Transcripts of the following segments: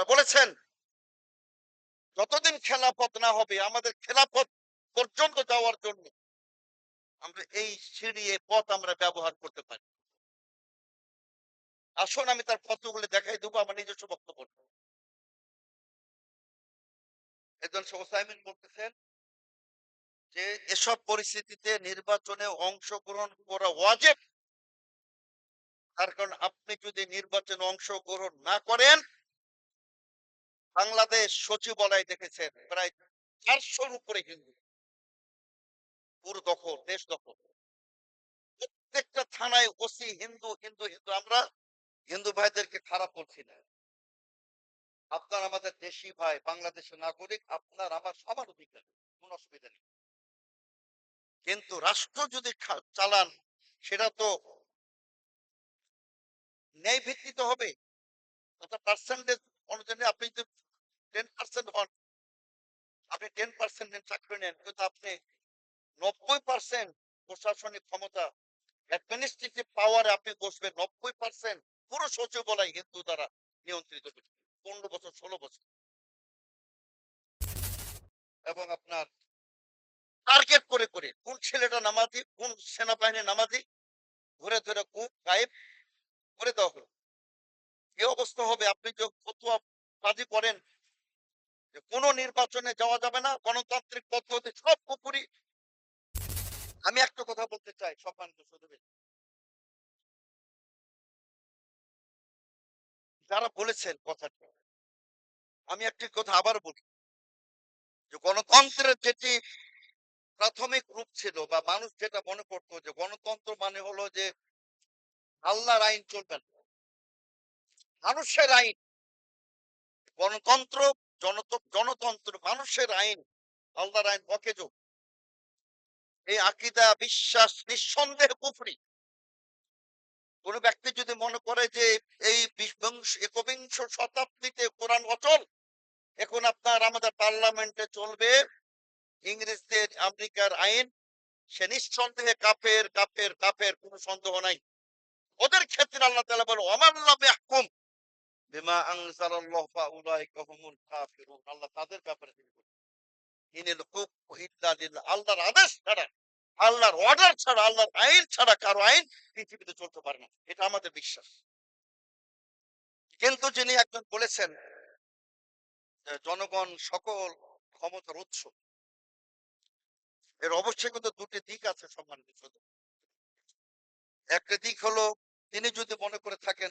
তারা বলেছেন, যতদিন খেলাফত না হবে, আমাদের খেলাফত পর্যন্ত যাওয়ার জন্য আমরা এই সিঁড়ি এই পথ আমরা ব্যবহার করতে পারি। আসুন, আমি তার পত্রগুলো দেখাই দেবো আমার নিজস্ব বক্তব্য। একজন ওসাইমিন বলতেছেন যে, এসব পরিস্থিতিতে নির্বাচনে অংশগ্রহণ করা ওয়াজেব। তার কারণ আপনি যদি নির্বাচনে অংশগ্রহণ না করেন বাংলাদেশ সচিবালয় দেখেছেন, প্রায় চারশোর উপরে হিন্দু। পুরো দখল, দেশ দখল। প্রত্যেকটা থানায় ওসি হিন্দু হিন্দু হিন্দু। আমরা হিন্দু ভাইদেরকে খারাপ না। আপনার আমাদের দেশি ভাই, বাংলাদেশের নাগরিক, আপনার আমার সবার অধিকার, কোন অসুবিধা নেই। কিন্তু রাষ্ট্র যদি চালান, সেটা তো ন্যায় ভিত্তিতে হবে পার্সেন্টেজ অনুযায়ী আপনি যদি টেন পার্সেন্ট হন। আপনি টেন পার্সেন্ট চাকরি নেন, কিন্তু আপনি নব্বই পার্সেন্ট প্রশাসনিক ক্ষমতা অ্যাডমিনিস্ট্রেটিভ পাওয়ারে আপনি বসবেন, নব্বই পার্সেন্ট পুরো সচিবালয় হিন্দু দ্বারা নিয়ন্ত্রিত পনেরো বছর, ষোলো বছর। এবং আপনার টার্গেট করে করে কোন ছেলেটা নামাজি, কোন সেনাবাহিনী নামাজি ঘুরে ধরে কূপ গায়েব করে দেওয়া হলো। কি অবস্থা হবে। আপনি যে ফতুয়া বাজি করেন যে কোনো নির্বাচনে যাওয়া যাবে না, গণতান্ত্রিক পদ্ধতি সব পুকুরি আমি একটা কথা বলতে চাই, সম্মানিত সুধীর যারা বলেছেন কথাটা, আমি একটি কথা আবার বলি। যে গণতন্ত্রের যেটি প্রাথমিক রূপ ছিল বা মানুষ যেটা মনে করতো যে গণতন্ত্র মানে হলো যে আল্লাহর আইন চলবে না। মানুষের আইন। গণতন্ত্র জনতন্ত্র, মানুষের আইন, আল্লাহর আইন অকেজো এই আকিদা, বিশ্বাস, নিঃসন্দেহে কুফরি। কোন ব্যক্তি যদি মনে করে যে এই বিংশ একবিংশ শতাব্দীতে কোরআন অচল, এখন আপনার আমাদের পার্লামেন্টে চলবে ইংরেজদের, আমেরিকার আইন, সে নিঃসন্দেহে কাপের কাপের কাপের কোনো সন্দেহ নাই। ওদের ক্ষেত্রে আল্লাহ তালা বলে ওমাল্লাম ইয়াহকুম কাফিরুন। আল্লাহ তাদের ব্যাপারে তিনি বলেন ইল্লা লিল্লাহ আল্লাহর আদেশ ছাড়া, আল্লাহর অর্ডার ছাড়া, আল্লাহর আইন ছাড়া কারও আইন পৃথিবীতে চলতে পারে না। এটা আমাদের বিশ্বাস। কিন্তু যিনি একজন বলেছেন জনগণ সকল ক্ষমতার উৎস, এর অবশ্যই কিন্তু দুটি দিক আছে সম্মানিত। একটা দিক হলো, তিনি যদি মনে করে থাকেন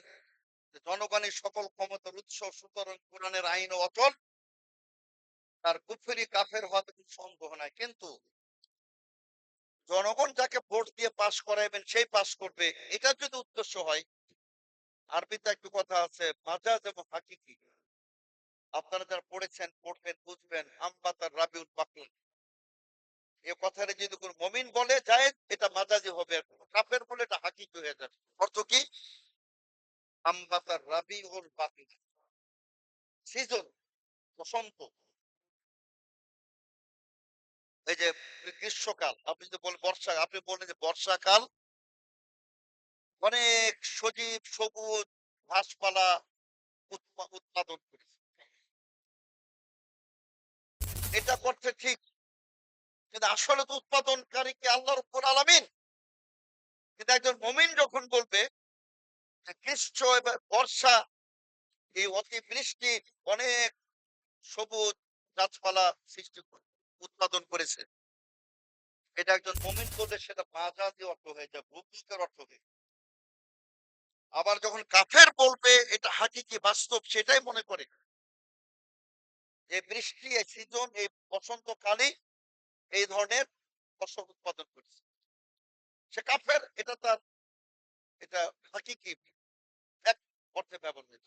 জনগণের সকল ক্ষমতার উৎস সুতরাং কোরআনের আইন ও অচল তার কুফরি কাফের হওয়াতে কোনো সন্দেহ নাই। কিন্তু জনগণ যাকে ভোট দিয়ে পাশ করাইবেন, সেই পাশ করবে এটা যদি উদ্দেশ্য হয়, আরবিতে একটু কথা আছে মাজাজ এবং হাকিকি। আপনারা যারা পড়েছেন, পড়বেন, বুঝবেন, আম্বাতার রাবিউল বাকুল এ কথাটা যদি কোন মমিন বলে যায় এটা মাজাজি হবে। কাফের বলে এটা হাকিকি হয়ে যাবে। অর্থ কি? আম্বাতার রাবিউল বাকুল সিজন বসন্ত। এই যে গ্রীষ্মকাল, আপনি যদি বলেন বর্ষা, আপনি বলেন যে বর্ষাকাল। অনেক সজীব সবুজ ঘাসপালা উৎপাদন করেছে। এটা করছে ঠিক। কিন্তু আসলে তো উৎপাদনকারী কি আল্লাহর উপর আলামিন? কিন্তু একজন মমিন যখন বলবে গ্রীষ্ম এবার বর্ষা, এই অতি বৃষ্টি অনেক সবুজ গাছপালা সৃষ্টি উৎপাদন করেছে। এটা একজন মমিন করলে সেটা মাজাজি অর্থ হয়ে যায়, ভূমিকার অর্থ হয়ে আবার যখন কাফের বলবে, এটা হাকিকি বাস্তব সেটাই মনে করে। যে বৃষ্টি, এই সিজন, এই বসন্তকালে এই ধরনের ফসল উৎপাদন করছে। সে কাফের, এটা তার এটা হাকিকি এক অর্থে ব্যবহৃত।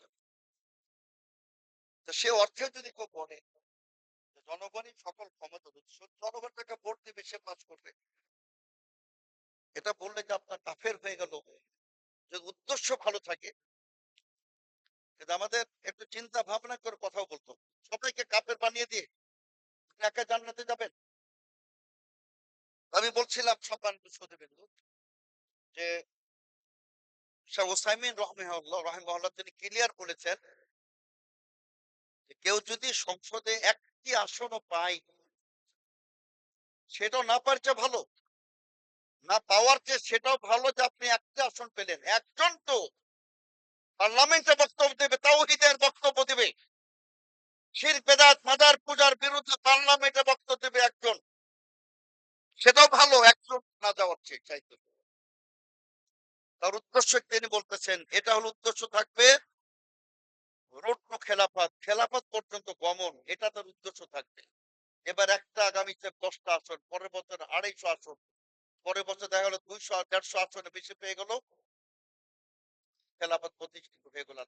তো সে অর্থে যদি কেউ বলে জনগণই সকল ক্ষমতা উৎস জনগণ তাকে ভোট দিবে, সে পাস করবে। এটা বললে যে আপনার কাফের হয়ে গেল। যদি উদ্দেশ্য ভালো থাকে আমাদের একটু চিন্তা ভাবনা করে কথাও বলতো, সবাইকে কাপের বানিয়ে দিয়ে একা জান্নাতে যাবেন? আমি বলছিলাম সম্মানিত সদীবিন্দু যে তিনি ক্লিয়ার বলেছেন কেউ যদি সংসদে একটি আসনও পায় সেটাও না পারছে ভালো। না পাওয়ার চেয়ে সেটাও ভালো যে আপনি একটা আসন পেলেন। একজন তো পার্লামেন্টে বক্তব্য দেবে, তাওহীদের বক্তব্য দেবে। শির, বেদাত, মাদার পূজার বিরুদ্ধে পার্লামেন্টে বক্তব্য দেবে একজন। সেটাও ভালো, একজন না যাওয়ার চেয়ে, চাইতে। তার উদ্দেশ্য তিনি বলতেছেন, এটা হলো উদ্দেশ্য থাকবে রোট্ট খেলাফত খেলাফত পর্যন্ত গমন, এটা তার উদ্দেশ্য থাকবে। এবার একটা আগামীতে দশটা আসন, পরের বছর আড়াইশো আসন, পরের বছর দেখা গেল দুইশো দেড়শো আসনে বেশি পেয়ে গেল খেলাফত প্রতিষ্ঠিত হয়ে গেল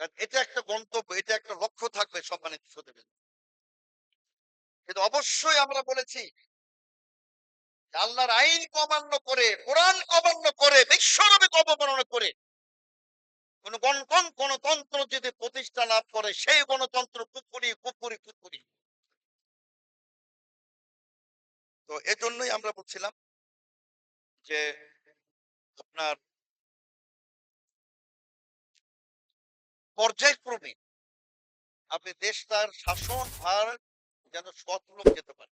কারণ এটা একটা গন্তব্য, এটা একটা লক্ষ্য থাকবে সম্মানিত সুদেবেন কিন্তু অবশ্যই আমরা বলেছি আল্লাহর আইন অমান্য করে, কোরআন অমান্য করে বিশ্বনবী অবমাননা করে। কোন গণতন্ত্র গণতন্ত্র যদি প্রতিষ্ঠা লাভ করে, সেই গণতন্ত্র কুপুরি কুপুরি কুপুরি তো এজন্যই আমরা বলছিলাম যে আপনার পর্যায়ক্রমে আপনি দেশটার শাসন ভার যেন সৎ লোক যেতে পারে।